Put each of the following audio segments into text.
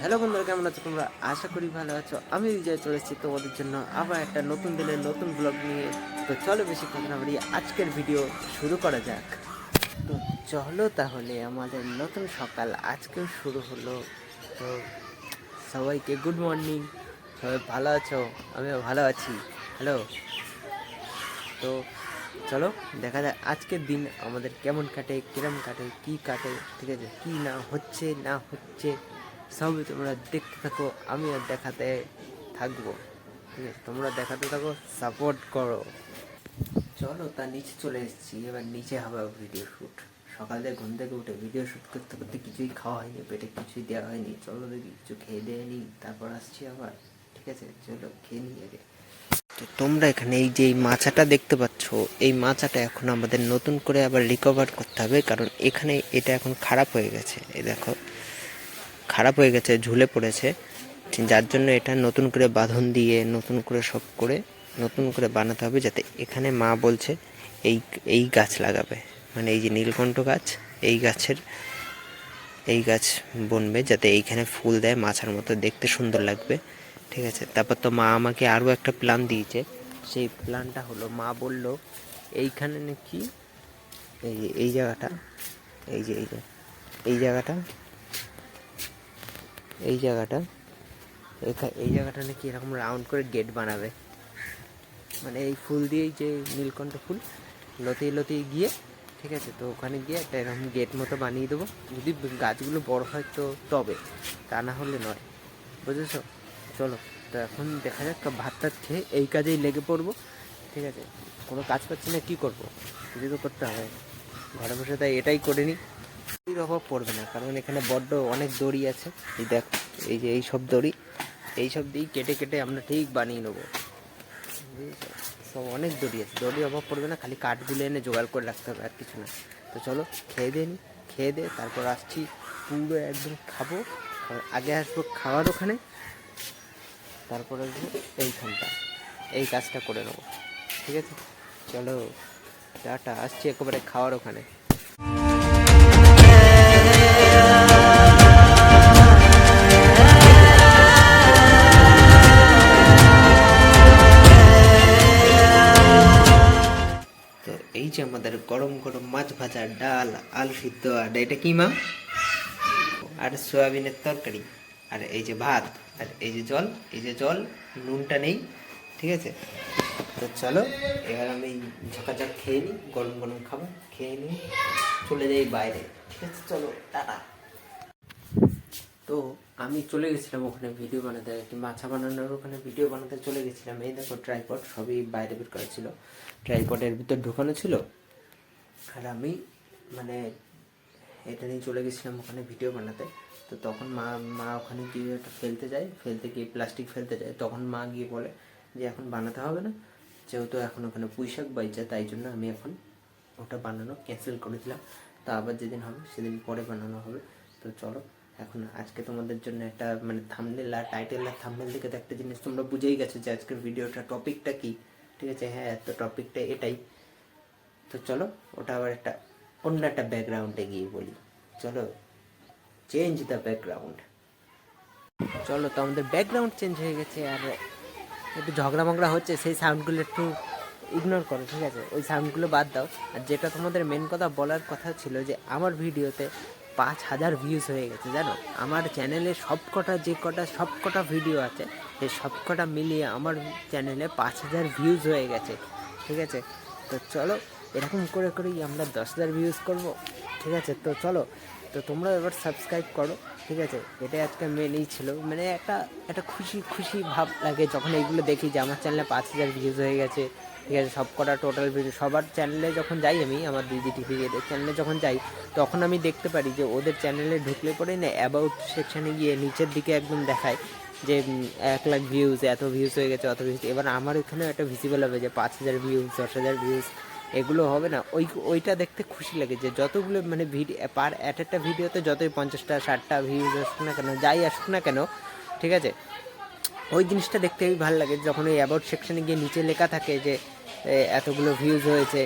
Hello বন্ধুরা, কেমন আছো তোমরা? আশা করি ভালো আছো। আমি বিজয় চলেছি তোমাদের জন্য আবার একটা নতুন দিনের নতুন ব্লগ নিয়ে। তো চলো বেশি কথা না বাড়িয়ে আজকের ভিডিও শুরু করা যাক। তো চলো তাহলে আমাদের নতুন সকাল আজকেও শুরু হলো। তো সবাইকে গুড মর্নিং সবাই ভালো আছো? আমিও ভালো আছি। হ্যালো তো চলো, দেখা যাক আজকের দিন আমাদের কেমন কাটে, কিরম কাটে, কি কাটে, ঠিক আছে, কি না হচ্ছে না হচ্ছে। সবই তোমরা দেখতে থাকো, আমি আর দেখাতে থাকব। ঠিক আছে, তোমরা দেখাতে থাকো সাপোর্ট করো। চলো তা নিচে চলে এসেছি, এবার নিচে হবে ভিডিও শ্যুট সকালে ঘুম থেকে উঠে ভিডিও শ্যুট করতে করতে কিছুই খাওয়া হয়নি, পেটে কিছুই দেওয়া হয়নি। চলো দেখি, কিছু খেয়ে দিয়ে নিই, তারপর আসছি আবার। ঠিক আছে, চলো খেয়ে নিই আগে। তো তোমরা এখানে এই যে মাচাটা দেখতে পাচ্ছ, এই মাচাটা এখন আমাদের নতুন করে আবার রিকভার করতে হবে, কারণ এখানে এটা এখন খারাপ হয়ে গেছে। এই দেখো খারাপ হয়ে গেছে, ঝুলে পড়েছে। যার জন্য এটা নতুন করে বাঁধন দিয়ে, নতুন করে সব করে, নতুন করে বানাতে হবে যাতে এখানে মা বলছে, এই এই গাছ লাগাবে। মানে এই যে নীলকণ্ঠ গাছ, এই গাছের, এই গাছ বনবে যাতে এইখানে ফুল দেয়, মাছার মতো দেখতে সুন্দর লাগবে। ঠিক আছে? তারপর তো মা আমাকে আরও একটা প্ল্যান দিয়েছে। সেই প্ল্যানটা হলো, মা বলল, এইখানে নাকি, এই এই জায়গাটা, এই যে এই যে, এই জায়গাটা এই জায়গাটা। এই জায়গাটা নাকি এরকম রাউন্ড করে গেট বানাবে। মানে এই ফুল দিয়েই যে নীলকণ্ঠ ফুল লতিয়ে লতিয়ে গিয়ে, ঠিক আছে? তো ওখানে গিয়ে একটা এরকম গেট মতো বানিয়ে দেবো। যদি গাছগুলো বড় হয় তো তবে, তা না হলে নয়। বুঝেছ? চলো, তো এখন দেখা যাক ভাত টাত খেয়ে এই কাজেই লেগে পড়ব, ঠিক আছে? কোনো কাজ পাচ্ছি না, কী করব? কিছু তো করতে হবে। ঘরে বসে তাই এটাই করে নিই। দড়ির অভাব পড়বে না, কারণ এখানে বড্ড অনেক দড়ি আছে। এই দেখ, এই যে এই সব দড়ি, এই সব দিয়েই কেটে কেটে আমরা ঠিক বানিয়ে নেব। সব অনেক দড়ি আছে দড়ির অভাব পড়বে না, খালি কাঠগুলো এনে জোগাড় করে রাখতে হবে আর কিছু না। তো চলো, খেয়ে দিয়ে নি, খেয়ে দে তারপর আসছি, পুরো একদম খাব আগে আসব খাওয়ার ওখানে, তারপর আসব এইখানটা, এই কাজটা করে নেব, ঠিক আছে? চলো, টাটা, আসছি একেবারে খাওয়ার ওখানে। আমাদের গরম গরম মাছ ভাজা, ডাল, আলু সিদ্ধ, আর এটা কি মা? আর সয়াবিনের তরকারি, আর এই যে ভাত, আর এই যে জল, এই যে জল, নুনটা নেই, ঠিক আছে? তো চলো, এবার আমি ঝকাঝক খেয়ে নিই গরম গরম খাবার খেয়ে নিই চলে যাই বাইরে, ঠিক আছে? চলো, টাটা। তো আমি চলে গেছিলাম ওখানে ভিডিও বানাতে আর কি মাছা বানানোর ওখানে ভিডিও বানাতে চলে গেছিলাম। এই দেখো ট্রাইপড সবই বাইরে বের করা ছিল। ট্রাইপডের ভিতর ঢোকানো ছিল। আর আমি মানে এটা নিয়ে চলে গেছিলাম ওখানে ভিডিও বানাতে। তো তখন মা মা ওখানে গিয়ে একটা ফেলতে যায়। ফেলতে গিয়ে প্লাস্টিক ফেলতে যায়। তখন মা গিয়ে বলে যে, এখন বানাতে হবে না। যেহেতু এখন ওখানে পুঁইশাক বাইছে তাই জন্য আমি এখন ওটা বানানো ক্যান্সেল করে দিলাম। তা আবার যেদিন হবে, সেদিন পরে বানানো হবে। তো চলো এখন আজকে তোমাদের জন্য একটা মানে থামনেল আর টাইটেল আর থামনেল থেকে তো একটা জিনিস তোমরা বুঝেই গেছো যে আজকের ভিডিওটা টপিকটা কি। ঠিক আছে? হ্যাঁ তো টপিকটা এটাই। তো চলো, ওটা আবার একটা অন্য একটা ব্যাকগ্রাউন্ডে গিয়ে বলি। চলো চেঞ্জ দ্য ব্যাকগ্রাউন্ড চলো, তো আমাদের ব্যাকগ্রাউন্ড চেঞ্জ হয়ে গেছে আর একটু ঝগড়া মগড়া হচ্ছে, সেই সাউন্ডগুলো একটু ইগনোর করো, ঠিক আছে? ওই সাউন্ডগুলো বাদ দাও। আর যেটা তোমাদের মেন কথা বলার কথা ছিল যে, আমার ভিডিওতে পাঁচ হাজার ভিউজ হয়ে গেছে, জানো? আমার চ্যানেলে সব কটা যে কটা সব কটা ভিডিও আছে সেই সব কটা মিলিয়ে আমার চ্যানেলে পাঁচ হাজার ভিউজ হয়ে গেছে, ঠিক আছে? তো চলো, এরকম করে করেই আমরা দশ হাজার ভিউজ করব, ঠিক আছে? তো চলো, তো তোমরা এবার সাবস্ক্রাইব করো, ঠিক আছে? এটাই আজকে মেনই ছিল মানে একটা একটা খুশি খুশি ভাব লাগে যখন এইগুলো দেখি যে আমার চ্যানেলে পাঁচ হাজার ভিউজ হয়ে গেছে ঠিক আছে, সব কটা টোটাল ভিডিও সবার চ্যানেলে যখন যাই আমি, আমার দিদি টিভি এদের চ্যানেলে যখন যাই, তখন আমি দেখতে পারি যে ওদের চ্যানেলে ঢুকলে পরে না অ্যাবাউট সেকশানে গিয়ে নিচের দিকে একদম দেখায় যে এক লাখ ভিউজ এত ভিউজ হয়ে গেছে, অত ভিউজ এবার আমার এখানে একটা ভিজিবল হবে যে পাঁচ হাজার ভিউজ দশ হাজার ভিউজ এগুলো হবে না। ওই, ওইটা দেখতে খুশি লাগে যে যতগুলো মানে ভিডিও পার এক একটা ভিডিওতে যতই পঞ্চাশটা, ষাটটা ভিউজ আসুক না কেন, যাই আসুক না কেন, ঠিক আছে? ওই জিনিসটা দেখতে ভালো লাগে যখন ওই অ্যাবাউট সেকশনে গিয়ে নিচে লেখা থাকে যে এতগুলো ভিউজ হয়েছে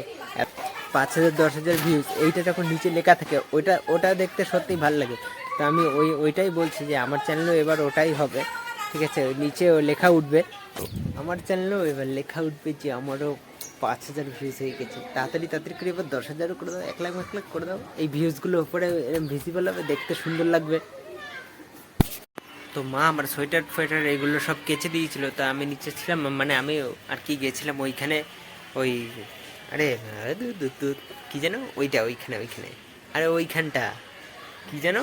পাঁচ হাজার, দশ হাজার ভিউজ এইটা যখন নিচে লেখা থাকে, ওইটা, ওটা দেখতে সত্যিই ভালো লাগে। তো আমি ওই, ওইটাই বলছি যে, আমার চ্যানেলও এবার ওটাই হবে, ঠিক আছে? নিচে লেখা উঠবে। আমার চ্যানেলেও এবার লেখা উঠবে যে, আমারও পাঁচ হাজার ভিউজ হয়ে গেছে। তাড়াতাড়ি তাড়াতাড়ি করে এবার দশ হাজারও করে দাও, এক লাখ এক লাখ করে দাও। এই ভিউজগুলো ওপরে ভিজিবল হবে, দেখতে সুন্দর লাগবে। তো মা আমার সোয়েটার ফোয়েটার এগুলো সব কেচে দিয়েছিল, তা আমি নিচে ছিলাম মানে আমি আর কি গেছিলাম ওইখানে, ওই আরে কি যেন? ওইটা, ওইখানে ওইখানে। আরে ওইখানটা, কি যেন?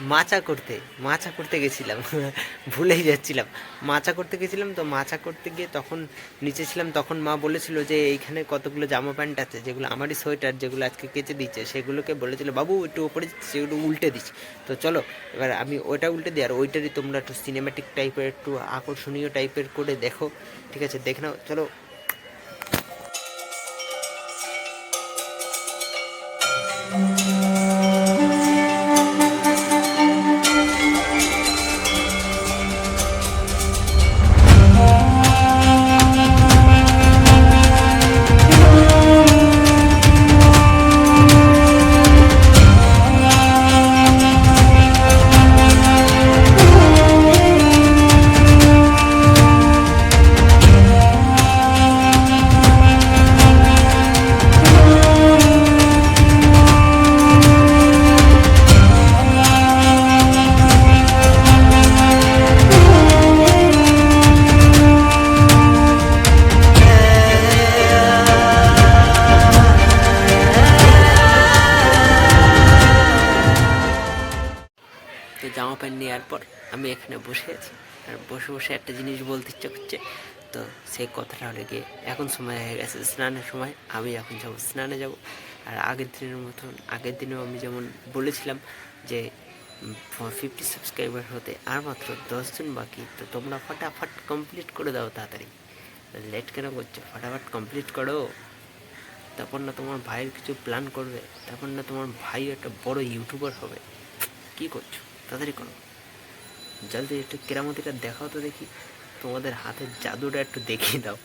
মাচা করতে মাচা করতে গেছিলাম। ভুলেই যাচ্ছিলাম। মাচা করতে গেছিলাম, তো মাচা করতে গিয়ে তখন নিচে ছিলাম, তখন মা বলেছিল যে এইখানে কতগুলো জামা প্যান্ট আছে, যেগুলো আমারই সোয়েটার, যেগুলো আজকে কেচে দিচ্ছে সেগুলোকে বলেছিল, বাবু, একটু ওপরে সেগুলো উল্টে দিচ্ছি। তো চলো, এবার আমি ওটা উল্টে দিই, আর ওইটারই তোমরা একটু সিনেমেটিক টাইপের একটু আকর্ষণীয় টাইপের করে দেখো, ঠিক আছে? দেখে নাও, চলো আমি এখানে বসে আছি। আর বসে বসে একটা জিনিস বলতে ইচ্ছা করছে। তো সেই কথাটা হলে গিয়ে, এখন সময় হয়ে গেছে স্নানের সময়, আমি এখন যাব স্নানে যাব। আর আগের দিনের মতন, আগের দিনেও আমি যেমন বলেছিলাম যে ফিফটি সাবস্ক্রাইবার হতে আর মাত্র দশজন বাকি, তো তোমরা ফটাফট কমপ্লিট করে দাও তাড়াতাড়ি। লেট কেন করছ? ফটাফট কমপ্লিট করো। তারপর না তোমার ভাইয়ের কিছু প্ল্যান করবে, তারপর না তোমার ভাই একটা বড় ইউটিউবার হবে। কি করছ? তাড়াতাড়ি করো। জলদি একটু কেরামতিটা দেখাও তো দেখি। তোমাদের হাতের জাদুটা একটু দেখিয়ে দাও।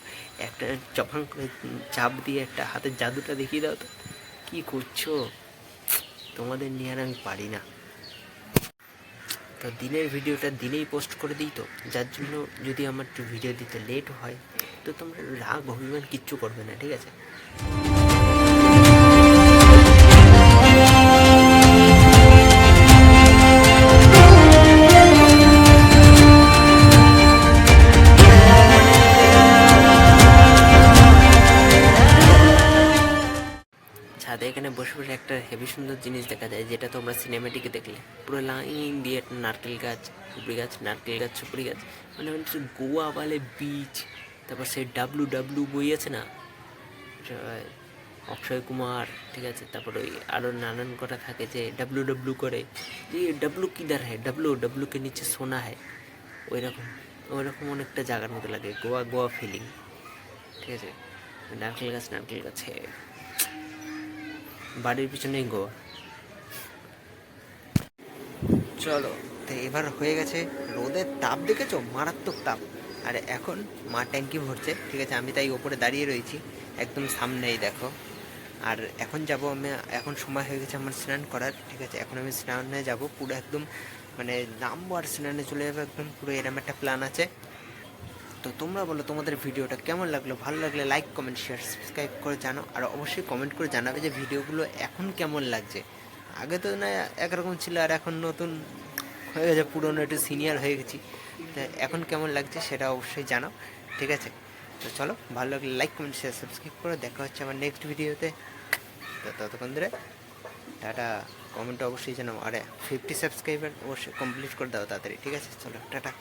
একটা চপাং করে চাপ দিয়ে একটা হাতের জাদুটা দেখিয়ে দাও তো। কী করছ? তোমাদের নিয়ে আর আমি পারি না। তো দিনের ভিডিওটা দিনেই পোস্ট করে দিই তো। যার জন্য যদি আমার একটু ভিডিও দিতে লেট হয়, তো তোমরা রাগ অভিমান কিচ্ছু করবে না, ঠিক আছে? সুন্দর জিনিস দেখা যায়, যেটা তোমরা সিনেমেটিকে দেখলে। পুরো লাইন দিয়ে নারকেল গাছ সুপারি গাছ, নারকেল গাছ সুপারি গাছ। মানে গোয়া বালে বিচ তারপর সেই ডাব্লু ডাব্লু বই আছে না? অক্ষয় কুমার, ঠিক আছে? তারপর ওই আরও নানান কটা থাকে যে ডাব্লু ডাব্লু করে। যে ডাব্লু কিদার হ্যাঁ? ডাব্লু ডাব্লুকে নিচে সোনা হয়। ওই রকম ওই রকম অনেকটা জায়গার মতো লাগে। গোয়া গোয়া ফিলিং ঠিক আছে? নারকেল গাছ, নারকেল গাছে বাড়ির পিছনেই গোয়া চলো, তো এবার হয়ে গেছে রোদের তাপ দেখেছ? মারাত্মক তাপ। আর এখন মা ট্যাঙ্কি ভরছে, ঠিক আছে, আমি তাই ওপরে দাঁড়িয়ে রয়েছি। একদম সামনেই দেখো। আর এখন যাব আমি, এখন সময় হয়ে গেছে আমার স্নান করার, ঠিক আছে? এখন আমি স্নানে যাব, পুরো একদম মানে নামবো আর স্নানে চলে যাব, একদম পুরো এরম একটা প্ল্যান আছে। তো তোমরা বলো তোমাদের ভিডিওটা কেমন লাগল? ভালো লাগলে লাইক কমেন্ট শেয়ার সাবস্ক্রাইব করে জানো আর অবশ্যই কমেন্ট করে জানাবে যে ভিডিওগুলো এখন কেমন লাগছে। আগে তো না, একরকম ছিল আর এখন নতুন হয়ে গেছে, পুরনো একটু সিনিয়র হয়ে গেছি। তো এখন কেমন লাগছে সেটা অবশ্যই জানাও, ঠিক আছে? তো চলো, ভালো লাগলে লাইক কমেন্ট শেয়ার সাবস্ক্রাইব করে। দেখা হচ্ছে আমার নেক্সট ভিডিওতে। তো ততক্ষণ ধরে টাটা কমেন্ট অবশ্যই জানাও। আরে ফিফটি সাবস্ক্রাইবার অবশ্যই কমপ্লিট করে দাও তাড়াতাড়ি, ঠিক আছে? চলো, টাটা।